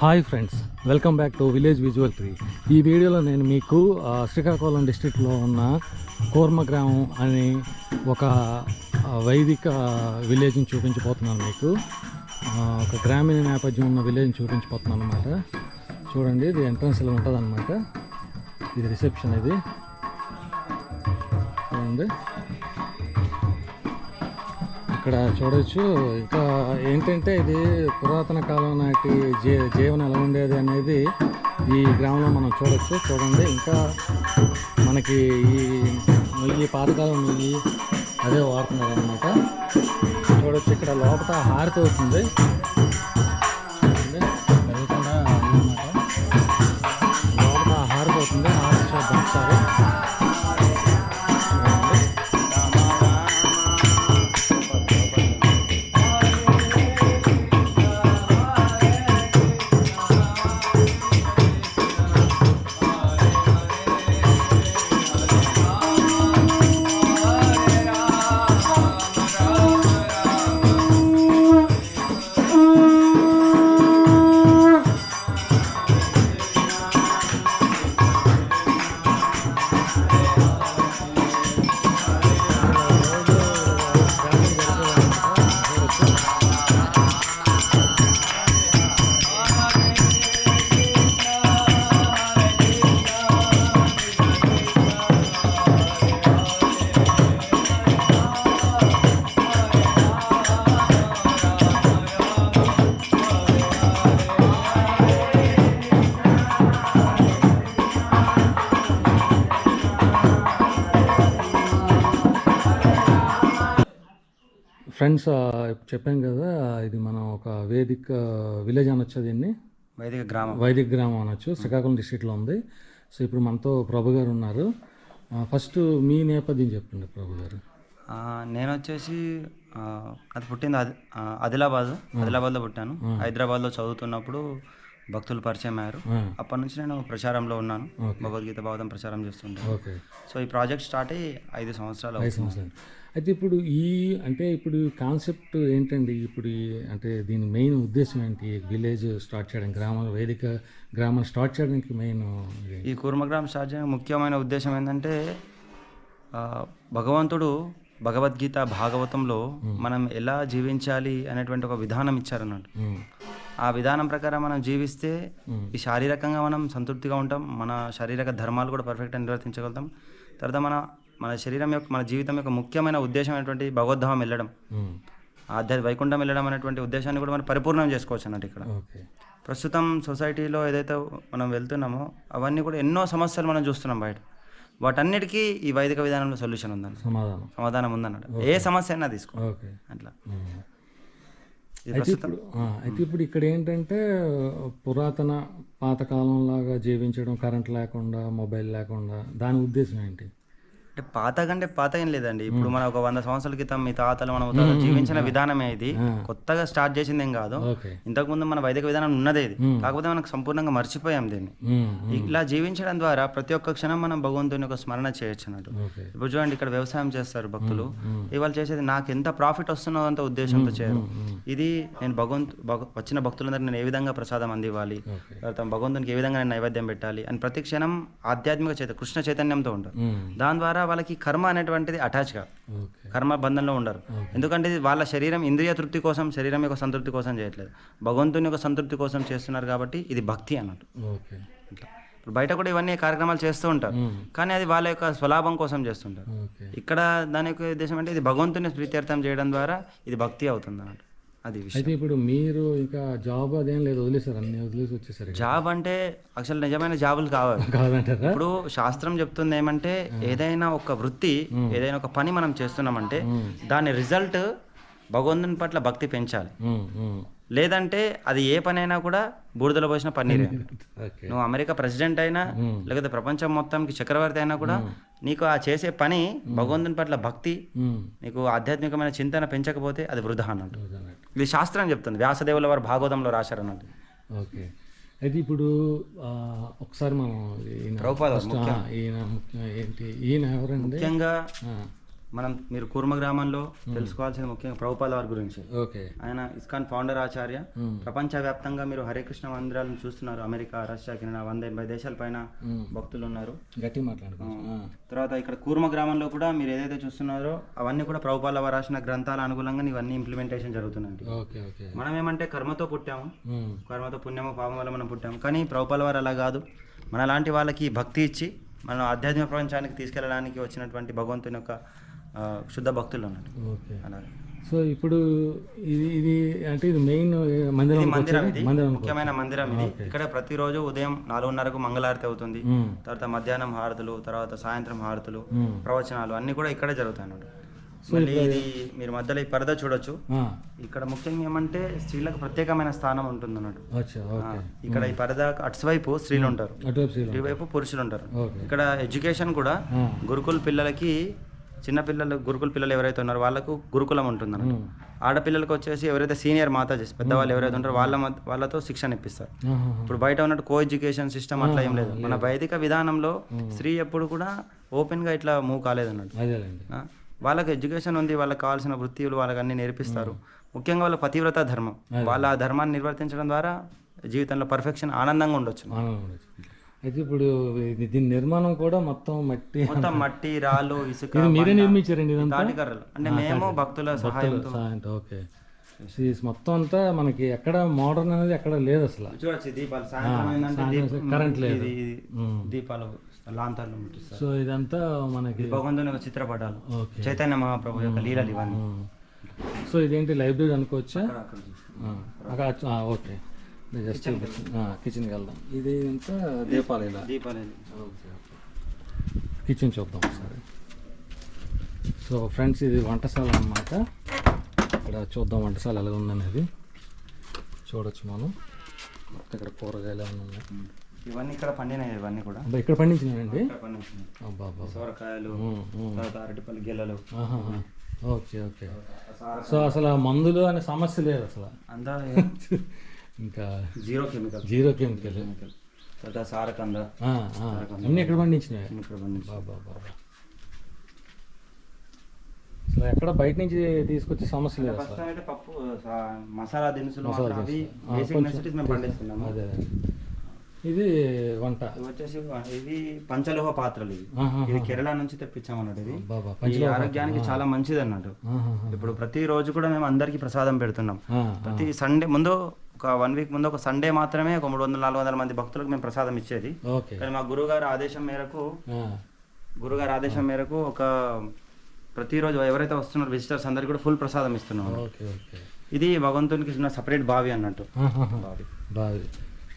Hi friends welcome back to village visual three. ఈ వీడియోలో నేను మీకు శ్రీకాకుళం డిస్ట్రిక్ట్లో ఉన్న కోర్మ గ్రామం అనే ఒక వైదిక విలేజ్ని చూపించబోతున్నాను మీకు. ఒక గ్రామీణ నేపథ్యం ఉన్న విలేజ్ని చూపించబోతున్నాను అనమాట చూడండి ఇది ఎంట్రన్స్ ఇలా ఉంటుంది అనమాట ఇది రిసెప్షన్ ఇది. చూడండి. ఇక్కడ చూడొచ్చు. ఇంకా ఏంటంటే ఇది పురాతన కాలం నాటి జీ జీవనం ఎలా ఉండేది అనేది ఈ గ్రామంలో మనం చూడొచ్చు. చూడండి. ఇంకా మనకి ఈ నుయ్యి పాతకాలం నుయ్యి అదే వాడుతున్నారు అనమాట చూడొచ్చు. ఇక్కడ లోపల హారతి అవుతుంది. ఫ్రెండ్స్ చెప్పాం కదా ఇది మనం ఒక వేదిక విలేజ్ అనొచ్చు దీన్ని? వైదిక గ్రామం. వైదిక గ్రామం అనొచ్చు శ్రీకాకుళం డిస్ట్రిక్ట్లో ఉంది. సో ఇప్పుడు మనతో ప్రభు గారు ఉన్నారు. ఫస్ట్ మీ నేపథ్యం చెప్పండి ప్రభు గారు. నేను వచ్చేసి అది పుట్టింది ఆ, ఆదిలాబాద్. ఆదిలాబాద్లో పుట్టాను. హైదరాబాద్లో చదువుతున్నప్పుడు భక్తులు పరిచయం అయ్యారు. అప్పటి నుంచి నేను ప్రచారంలో ఉన్నాను. భగవద్గీత భాగవతం ప్రచారం చేస్తుంటాను. ఓకే. సో ఈ ప్రాజెక్ట్ స్టార్ట్ అయ్యి ఐదు సంవత్సరాలు ఐదు సంవత్సరాలు. అయితే ఇప్పుడు ఈ అంటే ఇప్పుడు కాన్సెప్ట్ ఏంటండి? ఇప్పుడు అంటే దీని మెయిన్ ఉద్దేశం ఏంటి? విలేజ్ స్టార్ట్ చేయడం గ్రామం వేదిక గ్రామం స్టార్ట్ చేయడానికి మెయిన్ ఈ కూర్మగ్రామ్ స్టార్ట్ చేయడానికి ముఖ్యమైన ఉద్దేశం ఏంటంటే భగవంతుడు భగవద్గీత భాగవతంలో మనం ఎలా జీవించాలి అనేటువంటి ఒక విధానం ఇచ్చారన్నట్టు. ఆ విధానం ప్రకారం మనం జీవిస్తే ఈ శారీరకంగా మనం సంతృప్తిగా ఉంటాం మన శారీరక ధర్మాలు కూడా పర్ఫెక్ట్గా నిర్వర్తించగలుగుతాం. తర్వాత మన మన శరీరం యొక్క మన జీవితం యొక్క ముఖ్యమైన ఉద్దేశం అనేటువంటి భగవద్ధామం వెళ్ళడం. ఆధ్యాత్మిక వైకుంఠం వెళ్ళడం అనేటువంటి ఉద్దేశాన్ని కూడా మనం పరిపూర్ణం చేసుకోవచ్చు అన్నట్టు ఇక్కడ. ఓకే ప్రస్తుతం సొసైటీలో ఏదైతే మనం వెళ్తున్నామో అవన్నీ కూడా ఎన్నో సమస్యలు మనం చూస్తున్నాం బయట. వాటన్నిటికీ ఈ వైదిక విధానంలో సొల్యూషన్ ఉందండి సమాధానం. సమాధానం ఉందన్నట్టు. ఏ సమస్య అయినా తీసుకో. ఓకే అట్లా. ఆ, అయితే ఇప్పుడు ఇక్కడ ఏంటంటే పురాతన పాతకాలం లాగా జీవించడం కరెంట్ లేకుండా మొబైల్ లేకుండా దాని ఉద్దేశం ఏంటి? అంటే పాత కంటే పాత ఏం లేదండి. ఇప్పుడు మన ఒక వంద సంవత్సరాల క్రితం మీ తాతలు మన జీవించిన విధానమే ఇది. కొత్తగా స్టార్ట్ చేసింది ఏం కాదు ఇంతకుముందు మన వైదిక విధానం ఉన్నదే ఇది. కాకపోతే మనకు సంపూర్ణంగా మర్చిపోయాం దీన్ని. ఇలా జీవించడం ద్వారా ప్రతి ఒక్క క్షణం మనం భగవంతుని ఒక స్మరణ చేయొచ్చు అన్నట్టు ఇప్పుడు చూడండి ఇక్కడ వ్యవసాయం చేస్తారు భక్తులు. ఇవాళ చేసేది నాకు ఎంత ప్రాఫిట్ వస్తున్నదో అంత ఉద్దేశంతో చేయరు. ఇది నేను భగవంతు భగ- వచ్చిన భక్తులందరికీ నేను ఏ విధంగా ప్రసాదం అందివ్వాలి? తర్వాత భగవంతునికి ఏ విధంగా నేను నైవేద్యం పెట్టాలి? అని ప్రతి క్షణం ఆధ్యాత్మిక చేత కృష్ణ చైతన్యంతో ఉంటారు. దాని ద్వారా వాళ్ళకి కర్మ అనేటువంటిది అటాచ్ కాదు. కర్మ బంధంలో ఉండరు. ఎందుకంటే ఇది వాళ్ళ శరీరం ఇంద్రియ తృప్తి కోసం శరీరం యొక్క సంతృప్తి కోసం చేయట్లేదు. భగవంతుని యొక్క సంతృప్తి కోసం చేస్తున్నారు కాబట్టి ఇది భక్తి అన్నట్టు. ఇప్పుడు బయట కూడా ఇవన్నీ కార్యక్రమాలు చేస్తూ ఉంటారు. కానీ అది వాళ్ళ యొక్క స్వలాభం కోసం చేస్తుంటారు. ఇక్కడ దాని యొక్క ఉద్దేశం అంటే ఇది భగవంతుని ప్రీత్యర్థం చేయడం ద్వారా ఇది భక్తి అవుతుంది అన్నట్టు. అది విషయం. అయితే ఇప్పుడు మీరు ఇంకా జాబ్ అదేం లేదు వదిలేసారు అన్ని వదిలేసి వచ్చేసారు. జాబ్ అంటే అసలు నిజమైన జాబులు కావాలి కాదంటారా? ఇప్పుడు శాస్త్రం చెప్తుంది ఏమంటే ఏదైనా ఒక వృత్తి ఏదైనా ఒక పని మనం చేస్తున్నామంటే దాని రిజల్ట్ భగవంతుని పట్ల భక్తి పెంచాలి. లేదంటే అది ఏ పని అయినా కూడా బూడిదలో పోసిన పన్నీరే నువ్వు అమెరికా ప్రెసిడెంట్ అయినా లేకపోతే ప్రపంచం మొత్తానికి చక్రవర్తి అయినా కూడా నీకు ఆ చేసే పని భగవంతుని పట్ల భక్తి నీకు ఆధ్యాత్మికమైన చింతన పెంచకపోతే అది వృధా అన్నట్టు. ఇది శాస్త్రం చెప్తుంది. వ్యాసదేవుల వారు భాగవతంలో రాశారు అన్నట్టు ఓకే. అయితే ఇప్పుడు ఒకసారి మనం ఈయన ఈయన ఏంటి? ఈయన ఎవరండి? ముఖ్యంగా మనం మీరు కూర్మ గ్రామంలో తెలుసుకోవాల్సిన ముఖ్యంగా ప్రభుపాల వారి గురించి. ఆయన ఇస్కాన్ ఫౌండర్ ఆచార్య. మ్మ్. ప్రపంచవ్యాప్తంగా మీరు హరే కృష్ణ మందిరాలను చూస్తున్నారు. అమెరికా రష్యా కెనడా వంద ఎనభై దేశాల పైన. భక్తులు ఉన్నారు. గట్టి తర్వాత ఇక్కడ కూర్మ గ్రామంలో కూడా మీరు ఏదైతే చూస్తున్నారో అవన్నీ కూడా ప్రభుపాల వారు రాసిన గ్రంథాల అనుగుణంగా ఇవన్నీ ఇంప్లిమెంటేషన్ ఓకే మనం ఏమంటే కర్మతో పుట్టాము. కర్మతో పుణ్యము పాపం వల్ల మనం పుట్టాము. కానీ ప్రభుపాల వారు అలా కాదు. మన లాంటి వాళ్ళకి భక్తి ఇచ్చి మనం ఆధ్యాత్మిక ప్రపంచానికి తీసుకెళ్ళడానికి వచ్చినటువంటి భగవంతుని యొక్క శుద్ధ భక్తులు అన్నట్టు. అలాగే సో ఇప్పుడు ఇది ఇది అంటే ఇది మెయిన్ మందిరం మందిరం ఇది. ముఖ్యమైన మందిరం ఇది. ఇక్కడ ప్రతిరోజు ఉదయం నాలుగున్నరకు మంగళారతి అవుతుంది. తర్వాత మధ్యాహ్నం హారతులు తర్వాత సాయంత్రం హారతులు. ప్రవచనాలు అన్ని కూడా ఇక్కడే జరుగుతాయి అన్నమాట మళ్ళీ ఇది మీరు మధ్యలో ఈ పరద చూడొచ్చు. ఇక్కడ ముఖ్యంగా ఏమంటే స్త్రీలకు ప్రత్యేకమైన స్థానం ఉంటుంది అన్నట్టు. ఇక్కడ ఈ పరద అటువైపు స్త్రీలు ఉంటారు. ఇటువైపు పురుషులు ఉంటారు. ఇక్కడ ఎడ్యుకేషన్ కూడా గురుకుల పిల్లలకి చిన్న పిల్లలు గురుకుల పిల్లలు ఎవరైతే ఉన్నారో వాళ్ళకు గురుకులం ఉంటుంది. ఆడపిల్లలకు వచ్చేసి ఎవరైతే సీనియర్ మాతాజీస్ పెద్దవాళ్ళు ఎవరైతే ఉంటారో వాళ్ళ వాళ్ళతో శిక్షణ ఇప్పిస్తారు. ఇప్పుడు బయట ఉన్నట్టు కో ఎడ్యుకేషన్ సిస్టమ్ అట్లా ఏం లేదు. మన వైదిక విధానంలో స్త్రీ ఎప్పుడు కూడా ఓపెన్గా ఇట్లా మూవ్ కాలేదు అన్నట్టు వాళ్ళకి ఎడ్యుకేషన్ ఉంది వాళ్ళకి కావాల్సిన వృత్తులు వాళ్ళకి అన్ని నేర్పిస్తారు. ముఖ్యంగా వాళ్ళ పతివ్రత ధర్మం. వాళ్ళ ఆ ధర్మాన్ని నిర్వర్తించడం ద్వారా జీవితంలో పర్ఫెక్షన్ ఆనందంగా ఉండొచ్చు. ఆనందం ఉండొచ్చు. అయితే ఇప్పుడు దీని నిర్మాణం కూడా మొత్తం మట్టి మొత్తం మట్టి రాళ్ళు ఇసుక మీరే నిర్మించారండి తాటికర్రలు అంటే మేము భక్తుల సాయంత్రం ఓకే. మొత్తం అంతా మనకి ఎక్కడ మోడర్న్ అనేది ఎక్కడ లేదు అసలు. చూడొచ్చు దీపాలు. సాయంత్రం కరెంట్ లేదు. దీపాలు లాంతర్లు సో ఇదంతా మనకి భగవంతుని యొక్క చిత్రపటాలు. చైతన్య మహాప్రభు యొక్క లీలలు ఇవన్నీ. సో ఇదేంటి లైబ్రరీ అనుకోవచ్చా? ఓకే. జస్ట్ కిచెన్కి వెళ్దాం. ఇది అంతా దీపాలు ఇలా దీపాలు ఇది. ఓకే. కిచెన్ చూద్దాం ఒకసారి. సో ఫ్రెండ్స్ ఇది వంటశాల అన్నమాట. ఇక్కడ చూద్దాం వంటశాల ఎలా ఉందనేది. చూడొచ్చు మనం. ఇక్కడ కూరగాయలు ఏమైనా ఉన్నాయి? ఇవన్నీ ఇక్కడ పండినాయి? ఇవన్నీ కూడా? ఇక్కడ పండించినాయండి సోరకాయలు అరటిపల్లి గిల్లలు. Okay okay. సో అసలు మందులు అనే సమస్య లేదు అసలు. అంతా ఇంకా జీరో కెమికల్. Zero chemical. తర్వాత సారకంద. అన్నీ ఎక్కడ పండించినాయి ఇక్కడ బాబా బాబా అసలు ఎక్కడ బయట నుంచి తీసుకొచ్చే సమస్య లేదు ఫస్ట్ అయితే పప్పు మసాలా దినుసులు అవి బేసిక్ నెసిటీస్ మేము పండిస్తున్నాము. అదే. ఇది వంట. వచ్చేసి ఇవి పంచలోహ పాత్రలు ఇవి. ఇది కేరళ నుంచి తెప్పించాం అన్నట్టు ఇది ఈ ఆరోగ్యానికి చాలా మంచిది అన్నట్టు. ఇప్పుడు ప్రతి రోజు కూడా మేము అందరికీ ప్రసాదం పెడుతున్నాం. ప్రతి సండే ముందు ఒక వన్ వీక్ ముందు ఒక సండే మాత్రమే ఒక మూడు వందల నాలుగు వందల మంది భక్తులకు మేము ప్రసాదం ఇచ్చేది. కానీ మా గురువుగారు ఆదేశం మేరకు గురుగారి ఆదేశం మేరకు ఒక ప్రతిరోజు ఎవరైతే వస్తున్నారో విజిటర్స్ అందరికీ కూడా ఫుల్ ప్రసాదం ఇస్తున్నాం ఇది భగవంతునికి ఉన్న సపరేట్ బావి అన్నట్టు. బావి. బాగా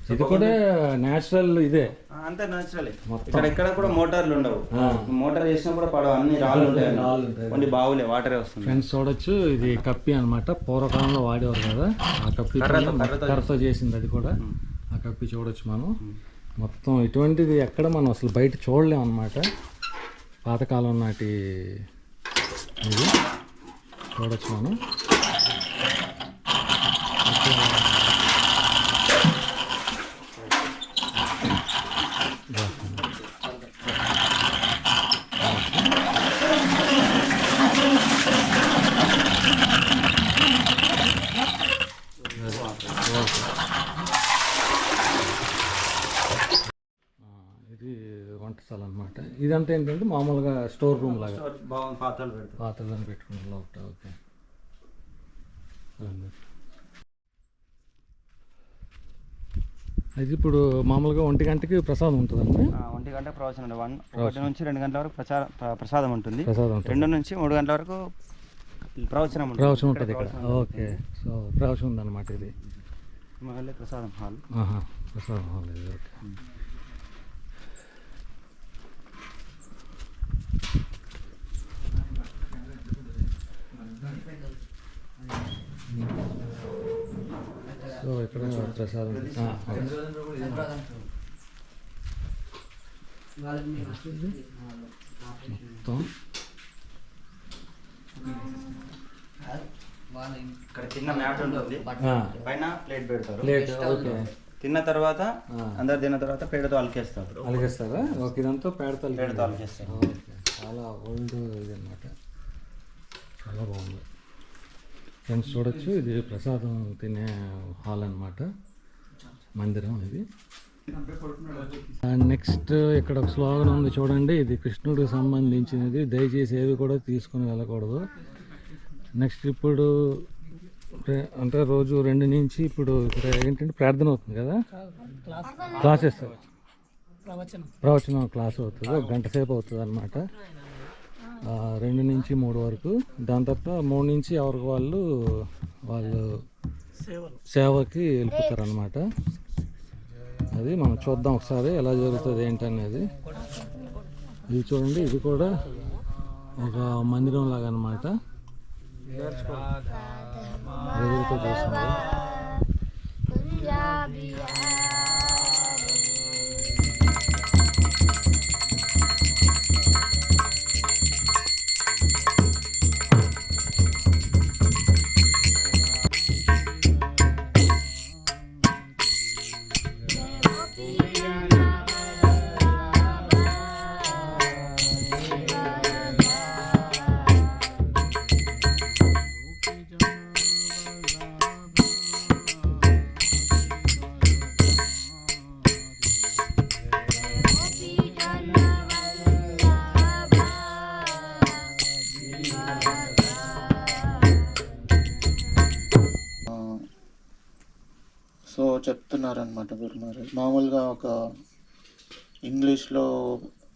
ఇది కూడా న్యాచురల్ ఇదే. అంతే న్యాచురలే మొత్తం. ఇక్కడ ఎక్కడ కూడా మోటార్లు ఉండవు. మోటార్ చేసినా కూడా పడవ అన్ని రాళ్ళు ఉంటాయి. రాళ్ళు ఉంటాయి. కొన్ని బావులే వాటరే వస్తుంది. ఫ్రెండ్స్ చూడొచ్చు ఇది కప్పి అన్నమాట. పూర్వకాలంలో వాడేవారు కదా ఆ కప్పి కర్రతో- చేసింది. అది కూడా. ఆ కప్పి చూడొచ్చు మనం. మొత్తం ఇటువంటిది ఎక్కడ మనం అసలు బయట చూడలేం అనమాట పాతకాలం నాటి ఇది. చూడొచ్చు మనం ఆ, ఇది వంటశాల అనమాట ఇదంతా ఏంటంటే మామూలుగా స్టోర్ రూమ్ లాగా. బాగుంది పాత్రలు పెడతారు. పాత్రలను పెట్టుకున్న లోపల ఓకే. అదే. ఇప్పుడు మామూలుగా ఒంటి గంటకి ప్రసాదం ఉంటుందండి ఆ, ఒంటి గంట ప్రవచనం ఉంది. వన్ ఒకటి నుంచి రెండు గంటల వరకు ప్రసాదం ఉంటుంది. ప్రసాదం ఉంటుంది. రెండు నుంచి మూడు గంటల వరకు ప్రవచనం ఉంటుంది. ప్రవచనం ఉంటుంది ఇక్కడ. ఓకే. సో ప్రవచనం ఉందన్నమాట ఇది. మళ్ళీ ప్రసాదం హాల్. ఆహా ప్రసాదం హాల్ ఇది ఓకే. సో ఇక్కడ ప్రసాదం. మొత్తం ఇక్కడ చిన్న మ్యాట్ ఉంటుంది. పైన ప్లేట్ పెడతారు. Plate okay. తిన్న తర్వాత. అందరు తిన్న తర్వాత పేడతో అలికేస్తారు. అలిగేస్తారా ఓకే ఇదంతా పేడతలు పేడతో అలికేస్తారు. ఓకే చాలా ఓల్డ్ ఇది అనమాట చాలా బాగుంది. ఫ్రెండ్స్ చూడొచ్చు. ఇది ప్రసాదం తినే హాల్ అన్నమాట. మందిరం ఇది. నెక్స్ట్ ఇక్కడ ఒక స్లోగన్ ఉంది చూడండి. ఇది కృష్ణుడికి సంబంధించినది. దయచేసి ఏవి కూడా తీసుకుని వెళ్ళకూడదు. నెక్స్ట్ ఇప్పుడు అంటే రోజు రెండు నుంచి ఇప్పుడు ఇక్కడ ఏంటంటే ప్రార్థన అవుతుంది కదా? క్లాసెస్. ప్రవచనం. క్లాస్ అవుతుంది. ఒక గంట సేపు అవుతుంది అనమాట రెండు నుంచి మూడు వరకు. దాని తర్వాత మూడు నుంచి ఎవరికి వాళ్ళు వాళ్ళు సేవకి వెళ్ళిపోతారు అనమాట అది మనం చూద్దాం ఒకసారి ఎలా జరుగుతుంది ఏంటనేది. ఇది చూడండి ఇది కూడా ఒక మందిరం లాగా అనమాట ఎదురుతో చూస్తుంది యాక్చువల్గా ఒక ఇంగ్లీష్లో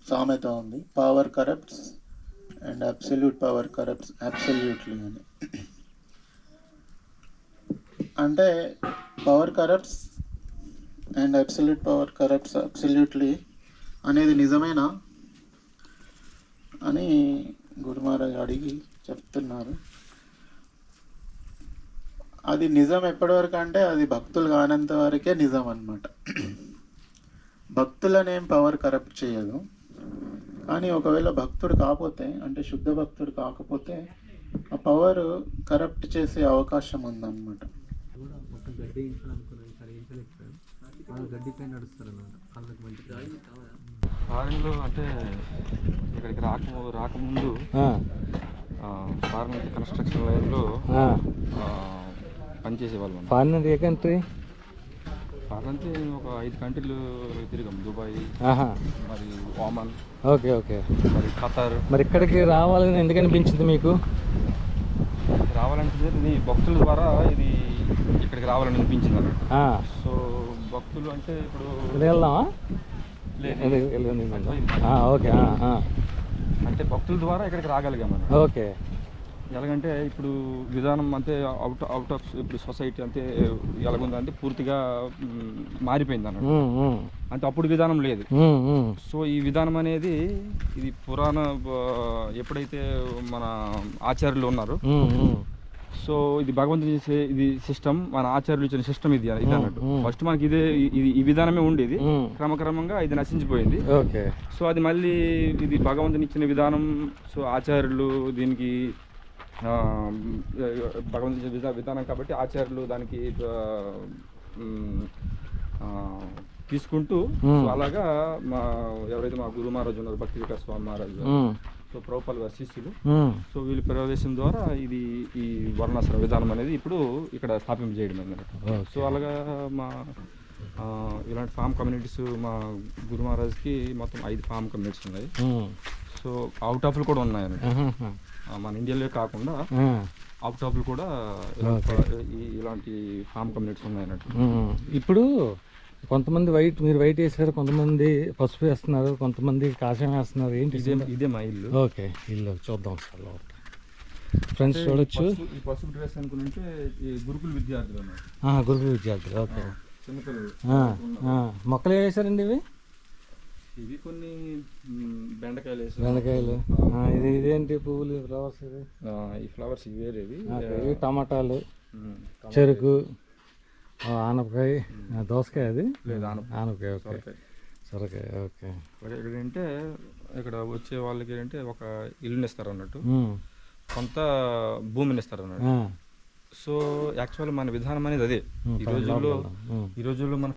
సామెత ఉంది. Power corrupts and absolute power corrupts absolutely అని. అంటే power corrupts and absolute power corrupts absolutely అనేది నిజమేనా అని గురుమహారాజ్ అడిగి చెప్తున్నారు. అది నిజం ఎప్పటివరకు అంటే అది భక్తులు కానంత వరకే నిజం అనమాట భక్తులనేం పవర్ కరప్ట్ చేయదు. కానీ ఒకవేళ భక్తుడు కాకపోతే అంటే శుద్ధ భక్తుడు కాకపోతే ఆ పవర్ కరప్ట్ చేసే అవకాశం ఉందన్నమాట. ఫారెన్లో అంటే ఇక్కడికి రాక రాకముందు ఫారెన్ కన్స్ట్రక్షన్ లైన్లో పనిచేసేవాళ్ళం. ఫారినర్ ఏ కంట్రీ అంటే ఒక ఐదు కంట్రీలు తిరిగాం. దుబాయ్ మరి ఓమన్ ఓకే ఓకే. మరి ఖతార్. మరి ఇక్కడికి రావాలని ఎందుకు అనిపించింది మీకు? రావాలంటే ఇది భక్తుల ద్వారా ఇది ఇక్కడికి రావాలని అనిపించింది అన్నమాట ఆ, సో భక్తులు అంటే ఇప్పుడు వెళ్దామా? ఓకే. అంటే భక్తుల ద్వారా ఇక్కడికి రాగలిగాం మనం. ఓకే. ఎలాగంటే ఇప్పుడు విధానం అంటే అవుట్ అవుట్ ఆఫ్ ఇప్పుడు సొసైటీ అంటే ఎలాగుందంటే పూర్తిగా మారిపోయింది అన్నట్టు అంటే అప్పుడు విధానం లేదు. సో ఈ విధానం అనేది ఇది పురాణ ఎప్పుడైతే మన ఆచార్యులు ఉన్నారో. సో ఇది భగవంతుని చేసే ఇది సిస్టమ్ మన ఆచార్యులు ఇచ్చిన సిస్టమ్ ఇది ఇది అన్నట్టు. ఫస్ట్ మనకి ఇదే ఇది ఈ విధానమే ఉండేది. క్రమక్రమంగా ఇది నశించిపోయింది ఓకే సో అది మళ్ళీ ఇది భగవంతుని ఇచ్చిన విధానం సో ఆచార్యులు దీనికి భగవంతుని విధా విధానం కాబట్టి ఆచార్యులు దానికి తీసుకుంటూ అలాగా మా ఎవరైతే మా గురు మహారాజు ఉన్నారు భక్తి వికాస్ స్వామి మహారాజు సో ప్రభుపాల్ గారి శిష్యులు. సో వీళ్ళ ప్రవేశం ద్వారా ఇది ఈ వర్ణాశ్రమ విధానం అనేది ఇప్పుడు ఇక్కడ స్థాపింప చేయడం అన్నమాట. సో అలాగా మా ఇలాంటి ఫామ్ కమ్యూనిటీస్ మా గురు మహారాజ్కి మొత్తం ఐదు ఫామ్ కమ్యూనిటీస్ ఉన్నాయి. సో అవుట్ ఆఫ్లు కూడా ఉన్నాయి మన ఇండియాలో కాకుండా అవుట్ ఆఫ్లు కూడా ఇలాంటి ఫామ్ కమ్యూనిటీస్ ఉన్నాయి అన్నట్టు. ఇప్పుడు కొంతమంది వైట్ మీరు వైట్ వేసారు కొంతమంది పసుపు వేస్తున్నారు కొంతమంది కాషాయం వేస్తున్నారు ఏంటి ఇదే ఇదే మా ఇల్లు. ఓకే ఇల్లు చూద్దాం సార్ ఫ్రెండ్స్ చూడొచ్చు. పసుపు- ఈ పసుపు డ్రెస్ అనుకుంటే గురుకుల విద్యార్థులు గురుకుల విద్యార్థులు ఓకే. మొక్కలు వేసారండి ఇవి? ఇవి కొన్ని బెండకాయలు బెండకాయలు. ఇది ఇదేంటి పువ్వులు ఫ్లవర్స్ ఇది? ఈ ఫ్లవర్స్ ఇవి వేరేవి ఓకే, ఇవి టమాటాలు చెరుకు ఆనపకాయ దోసకాయ అది? లేదు ఆన ఆనపకాయ ఓకే. సొరకాయ. ఓకే. ఇక్కడ ఏంటంటే ఇక్కడ వచ్చే వాళ్ళకి ఏంటంటే ఒక ఇల్లుని ఇస్తారు అన్నట్టు. కొంత భూమిని ఇస్తారు అన్నట్టు. సో యాక్చువల్ మన విధానం అనేది అదే. ఈ రోజుల్లో. ఈ రోజుల్లో మన